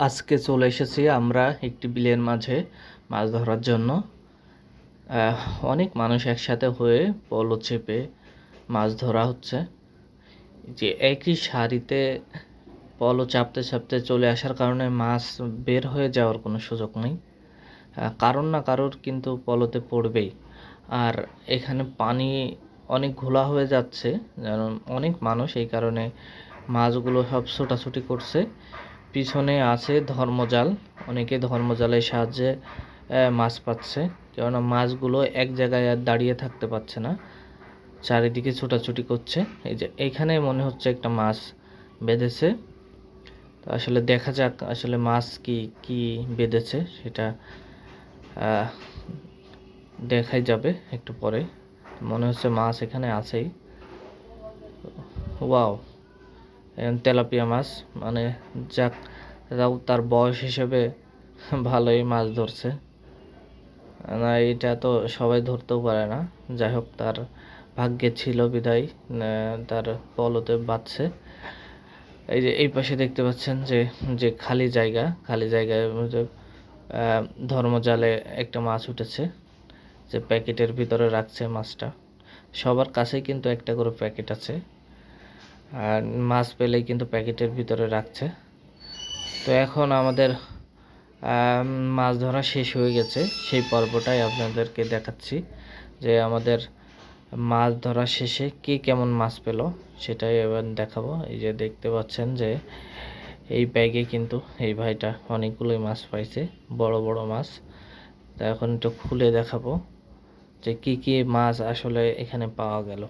আজকে চলে এসেছি আমরা একটি বিলের মাঝে মাছ ধরার জন্য। অনেক মানুষ একসাথে হয়ে পলো চেপে মাছ ধরা হচ্ছে। যে একই সারিতে পলো চাপতে চাপতে চলে আসার কারণে মাছ বের হয়ে যাওয়ার কোনো সুযোগ নেই। কারোর না কারোর কিন্তু পলোতে পড়বেই। আর এখানে পানি অনেক ঘোলা হয়ে যাচ্ছে, যেন অনেক মানুষ এই কারণে মাছগুলো সব ছোটাছুটি করছে। পিছনে আছে ধর্মজাল। অনেকে ধর্মজালের সাহায্যে মাছ পাচ্ছে। কেননা মাছগুলো এক জায়গায় আর দাঁড়িয়ে থাকতে পারছে না। চারিদিকে ছোটাছুটি করছে। এই যে এইখানে মনে হচ্ছে একটা মাছ বেঁধেছে। তো আসলে দেখা যাক আসলে মাছ কি কি বেঁধেছে সেটা দেখাই যাবে একটু পরে। মনে হচ্ছে মাছ এখানে আছেই। ওয়াও। তেলাপিয়া মাছ মানে যাক, তাও তার বয়স হিসেবে ভালোই মাছ ধরছে। না, এটা তো সবাই ধরতেও পারে না। যাই হোক, তার ভাগ্যে ছিল বিদায় তার পলতে বাঁচছে। এই যে, এই পাশে দেখতে পাচ্ছেন যে যে খালি জায়গা, খালি জায়গায় ধর্মজালে একটা মাছ উঠেছে, যে প্যাকেটের ভিতরে রাখছে মাছটা। সবার কাছেই কিন্তু একটা করে প্যাকেট আছে। আর মাছ পেলেই কিন্তু প্যাকেটের ভিতরে রাখছে। তো এখন আমাদের মাছ ধরা শেষ হয়ে গেছে। সেই পর্বটাই আপনাদেরকে দেখাচ্ছি যে আমাদের মাছ ধরা শেষে কে কেমন মাছ পেল, সেটাই এবার দেখাবো। এই যে দেখতে পাচ্ছেন যে এই ব্যাগে কিন্তু এই ভাইটা অনেকগুলোই মাছ পাইছে, বড় বড় মাছ। তা এখন একটু খুলে দেখাবো যে কি কি মাছ আসলে এখানে পাওয়া গেল।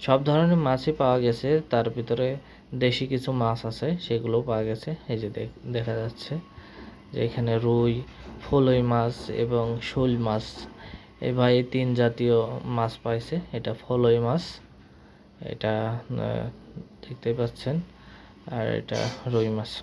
সব ধরনের মাছই পাওয়া গেছে। তার ভিতরে দেশি কিছু মাছ আছে, সেগুলোও পাওয়া গেছে। এই যে দেখ- যাচ্ছে যে এখানে রুই, ফলই মাছ এবং শোল মাছ। এই ভাই তিন জাতীয় মাছ পাইছে, এটা ফলই মাছ। এটা দেখতেই পাচ্ছেন। আর এটা রুই মাছ।